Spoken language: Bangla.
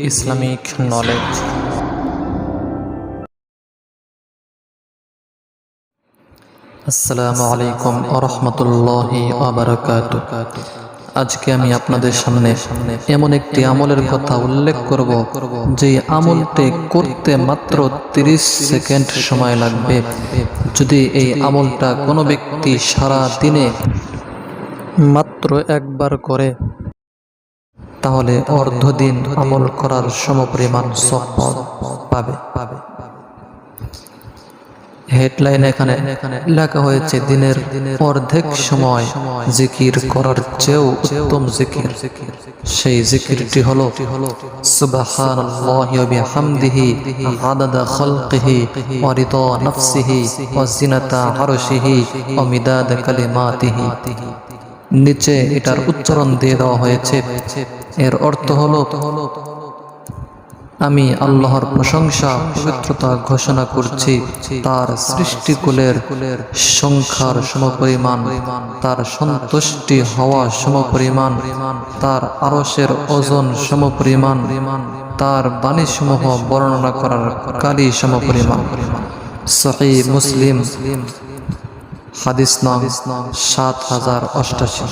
ইসলামিক নলেজ আসসালামু আলাইকুম আরহামতুল্লাহি আজকে আমি আপনাদের সামনে এমন একটি আমলের কথা উল্লেখ করব, যে আমলটি করতে মাত্র 30 সেকেন্ড সময় লাগবে। যদি এই আমলটা কোনো ব্যক্তি সারা দিনে মাত্র একবার করে তাহলে অর্ধদিন আমল করার সমপরিমাণ সব পাবে। পাবে হেডলাইন এখানে লেখা হয়েছে, দিনের অর্ধেক সময় জিকির করার চেয়েও উত্তম জিকির। সেই জিকিরটি হলো, সুবহানাল্লাহি ওয়া বিহামদিহি আদাদা খালকিহি ওয়া রিদা নাফসিহি ওয়া জিনাতা কালিমাতিহি। নিচে এটার উচ্চারণ দিয়ে দেওয়া হয়েছে। এর অর্থ হলো, আমি আল্লাহর প্রশংসা, পবিত্রতা ঘোষণা করছি, তার সৃষ্টিকুলের সংখ্যার সমপরিমাণ, তার সন্তুষ্টি হওয়া সমপরিমাণ, তার আরসের ওজন সমপরিমাণ, তার বাণীসমূহ বর্ণনা করার কালি সমপরিমাণ। সহি মুসলিম হাদিস নাম সাত হাজার অষ্টাশি।